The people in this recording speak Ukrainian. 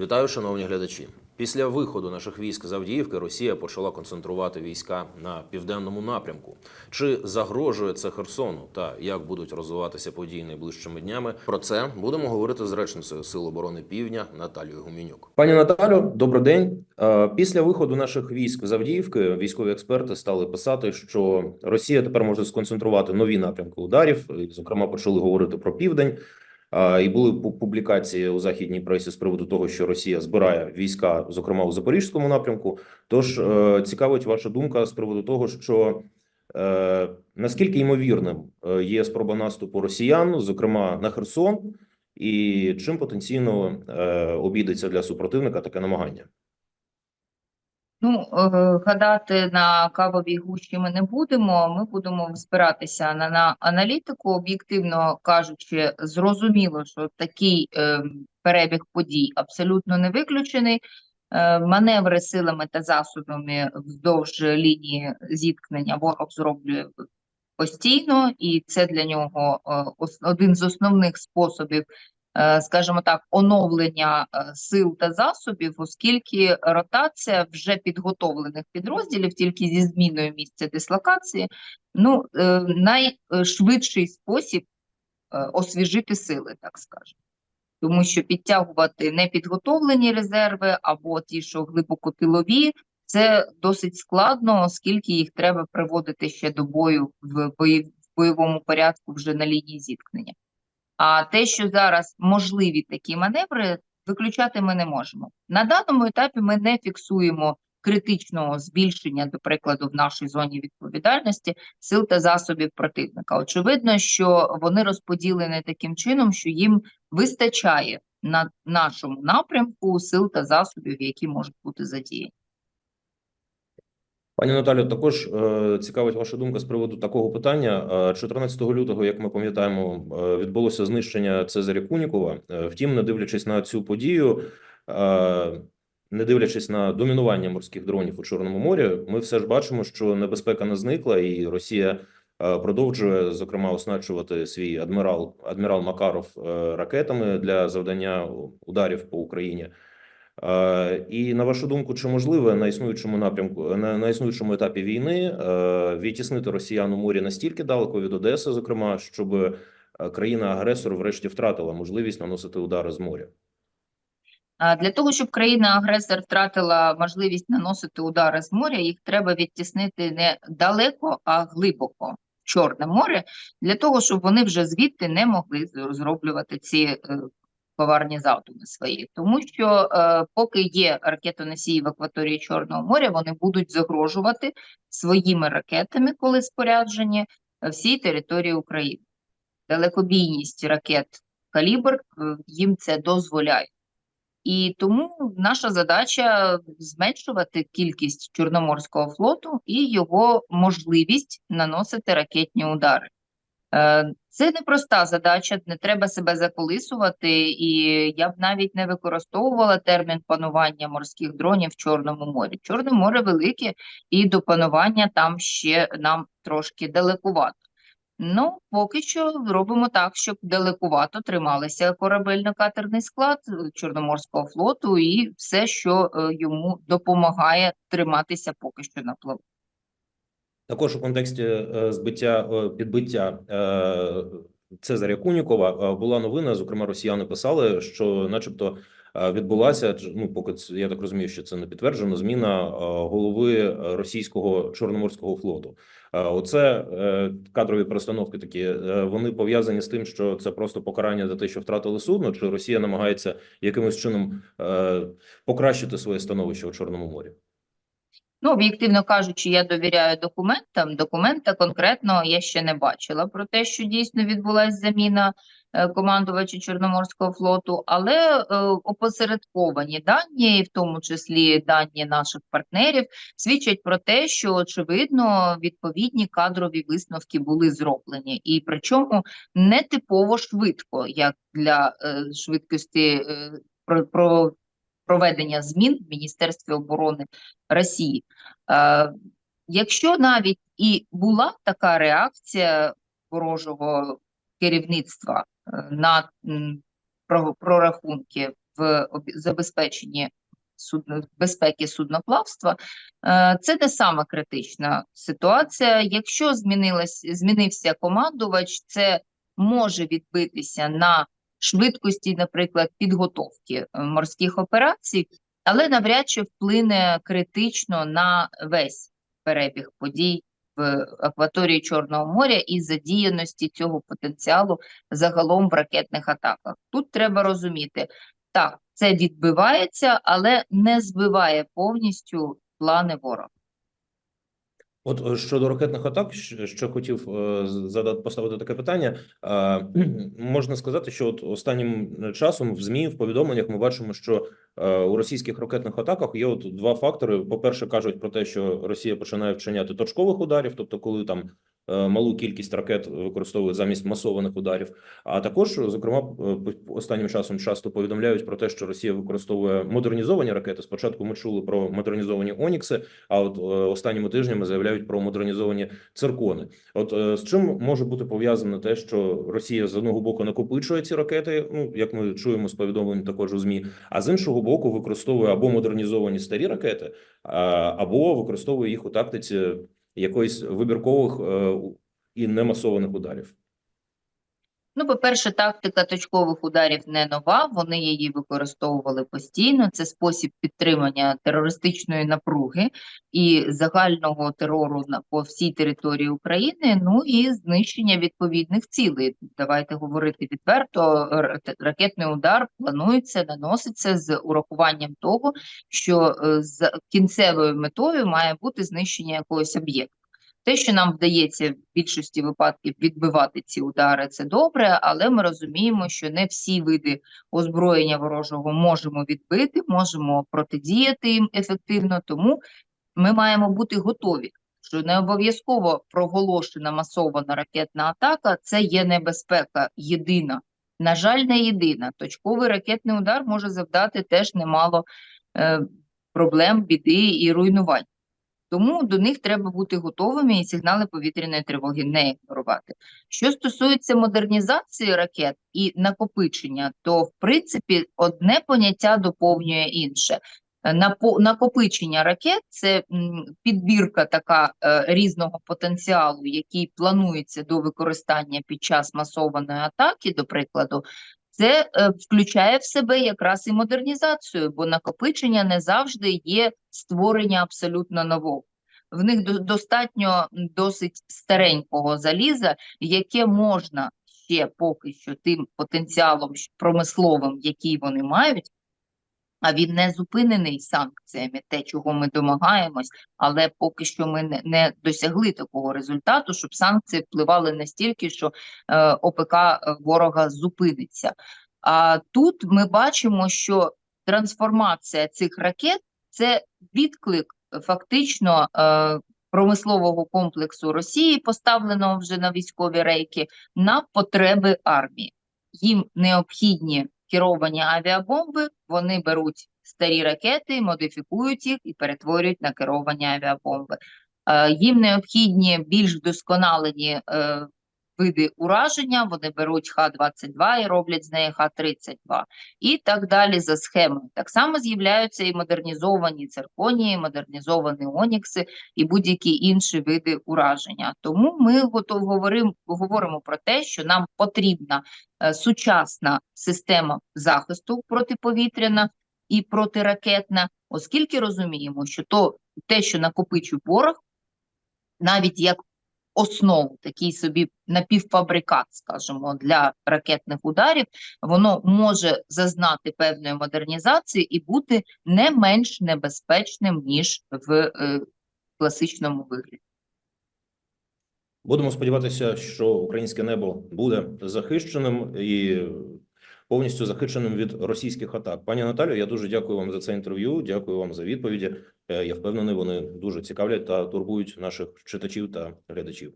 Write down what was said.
Вітаю, шановні глядачі. Після виходу наших військ з Авдіївки Росія почала концентрувати війська на південному напрямку. Чи загрожує це Херсону та як будуть розвиватися події найближчими днями? Про це будемо говорити з речницею Сил оборони Півдня Наталією Гуменюк. Пані Наталю, добрий день. Е, Після виходу наших військ з Авдіївки військові експерти стали писати, що Росія тепер може сконцентрувати нові напрямки ударів. Зокрема, почали говорити про південь. І були пу- публікації у західній пресі з приводу того, що Росія збирає війська, зокрема у запорізькому напрямку. Тож е, цікавить ваша думка з приводу того, що е, наскільки ймовірним е, є спроба наступу росіян, зокрема на Херсон, і чим потенційно обійдеться для супротивника таке намагання? Ну, е, гадати на кавовій гущі ми не будемо. Ми будемо спиратися на, на аналітику. Об'єктивно кажучи, зрозуміло, що такий е, перебіг подій абсолютно не виключений. Е, маневри силами та засобами вздовж лінії зіткнення ворог зроблює постійно, і це для нього е, один з основних способів скажімо так, оновлення е, сил та засобів, оскільки ротація вже підготовлених підрозділів тільки зі зміною місця дислокації, ну е, найшвидший спосіб е, освіжити сили, так скажемо. Тому що підтягувати непідготовлені резерви або ті, що глибокотилові, це досить складно, оскільки їх треба приводити ще до бою в бойовому порядку вже на лінії зіткнення. А те, що зараз можливі такі маневри, виключати ми не можемо. На даному етапі ми не фіксуємо критичного збільшення, до прикладу, в нашій зоні відповідальності сил та засобів противника. Очевидно, що вони розподілені таким чином, що їм вистачає на нашому напрямку сил та засобів, які можуть бути задіяні. Пані Наталю, також е, цікавить ваша думка з приводу такого питання. Е, 14 лютого, як ми пам'ятаємо, е, відбулося знищення Цезаря Кунікова. Е, Втім, не дивлячись на цю подію, е, не дивлячись на домінування морських дронів у Чорному морі, ми все ж бачимо, що небезпека не зникла, і Росія е, продовжує зокрема оснащувати свій адмірал адмірал Макаров е, ракетами для завдання ударів по Україні. Е, І на вашу думку, чи можливо на існуючому напрямку на, на існуючому етапі війни е, відтіснити росіян у морі настільки далеко від Одеси, зокрема, щоб е, країна-агресор врешті втратила можливість наносити удари з моря? Для того, щоб країна-агресор втратила можливість наносити удари з моря, їх треба відтіснити не далеко, а глибоко в Чорне море, для того, щоб вони вже звідти не могли зроблювати ці коварні задуми свої. Тому що е, поки є ракетоносії в акваторії Чорного моря, вони будуть загрожувати своїми ракетами, коли споряджені, е, всій території України. Далекобійність ракет «Калібр» е, їм це дозволяє. І тому наша задача зменшувати кількість Чорноморського флоту і його можливість наносити ракетні удари. Е, Це непроста задача, не треба себе заколисувати, і я б навіть не використовувала термін панування морських дронів в Чорному морі. Чорне море велике, і до панування там ще нам трошки далекувато. Ну, поки що робимо так, щоб далекувато трималися корабельно-катерний склад Чорноморського флоту і все, що е, йому допомагає триматися поки що на плаву. Також у контексті е, збиття е, підбиття е, Цезаря Кунікова була новина. Зокрема, росіяни писали, що, начебто, відбулася ну, поки я так розумію, що це не підтверджено. Зміна голови російського чорноморського флоту. Оце кадрові перестановки такі. Вони пов'язані з тим, що це просто покарання за те, що втратили судно, чи Росія намагається якимось чином покращити своє становище у Чорному морі. Ну, об'єктивно кажучи, я довіряю документам. Документа конкретно я ще не бачила про те, що дійсно відбулася заміна е, командувача Чорноморського флоту, але е, опосередковані дані, і в тому числі дані наших партнерів, свідчать про те, що очевидно відповідні кадрові висновки були зроблені, і причому не типово швидко, як для е, швидкості про проведення змін в Міністерстві оборони Росії. Е, якщо навіть і була така реакція ворожого керівництва е, на прорахунки в забезпеченні судно, безпеки судноплавства, е, це не сама критична ситуація. Якщо змінилась, змінився командувач, це може відбитися на швидкості, наприклад, підготовки е, морських операцій, але навряд чи вплине критично на весь перебіг подій в акваторії Чорного моря і задіяності цього потенціалу загалом в ракетних атаках. Тут треба розуміти, так, це відбивається, але не збиває повністю плани ворога. От е, щодо ракетних атак, що хотів е, задати поставити таке питання. Е, Можна сказати, що от останнім часом в ЗМІ в повідомленнях ми бачимо, що е, у російських ракетних атаках є от два фактори. По-перше, кажуть про те, що Росія починає вчиняти точкових ударів, тобто коли там е, малу кількість ракет використовують замість масованих ударів. А також, зокрема, е, останнім часом часто повідомляють про те, що Росія використовує модернізовані ракети. Спочатку ми чули про модернізовані Онікси, а от е, останніми тижнями заявляють про модернізовані циркони. От е, з чим може бути пов'язане те, що Росія з одного боку накопичує ці ракети, ну як ми чуємо з повідомлень також у змі, а з іншого боку, використовує або модернізовані старі ракети, або використовує їх у тактиці якоїсь вибіркових е, і немасованих ударів. Ну, по-перше, тактика точкових ударів не нова, вони її використовували постійно. Це спосіб підтримання терористичної напруги і загального терору на по всій території України. Ну і знищення відповідних цілей. Давайте говорити відверто. Ракетний удар планується, наноситься з урахуванням того, що е, з кінцевою метою має бути знищення якогось об'єкту. Те, що нам вдається в більшості випадків відбивати ці удари, це добре, але ми розуміємо, що не всі види озброєння ворожого можемо відбити, можемо протидіяти їм ефективно, тому ми маємо бути готові, що не обов'язково проголошена масована ракетна атака це є небезпека єдина. На жаль, не єдина. Точковий ракетний удар може завдати теж немало е, проблем, біди і руйнувань. Тому до них треба бути готовими і сигнали повітряної тривоги не ігнорувати. Що стосується модернізації ракет і накопичення, то в принципі одне поняття доповнює інше. Накопичення ракет це підбірка така е, різного потенціалу, який планується до використання під час масованої атаки, до прикладу, це е, включає в себе якраз і модернізацію, бо накопичення не завжди є створення абсолютно нового. В них достатньо досить старенького заліза, яке можна ще поки що тим потенціалом промисловим, який вони мають, а він не зупинений санкціями, те, чого ми домагаємось, але поки що ми не, не досягли такого результату, щоб санкції впливали настільки, що е, ОПК ворога зупиниться. А тут ми бачимо, що трансформація цих ракет це відклик фактично е, промислового комплексу Росії, поставленого вже на військові рейки, на потреби армії. Їм необхідні керовані авіабомби, вони беруть старі ракети, модифікують їх і перетворюють на керовані авіабомби. Е, Їм необхідні більш вдосконалені е, види ураження, вони беруть Х-22 і роблять з неї Х-32 і так далі за схемою. Так само з'являються і модернізовані цирконії, модернізовані онікси і будь-які інші види ураження. Тому ми говоримо, говоримо про те, що нам потрібна е, сучасна система захисту протиповітряна і протиракетна, оскільки розуміємо, що то те, що накопичує ворог, навіть як основу, такий собі напівфабрикат, скажімо, для ракетних ударів, воно може зазнати певної модернізації і бути не менш небезпечним, ніж в е, класичному вигляді. Будемо сподіватися, що українське небо буде захищеним і повністю захищеним від російських атак. Пані Наталю, я дуже дякую вам за це інтерв'ю. Дякую вам за відповіді. Е, Я впевнений, вони дуже цікавлять та турбують наших читачів та глядачів.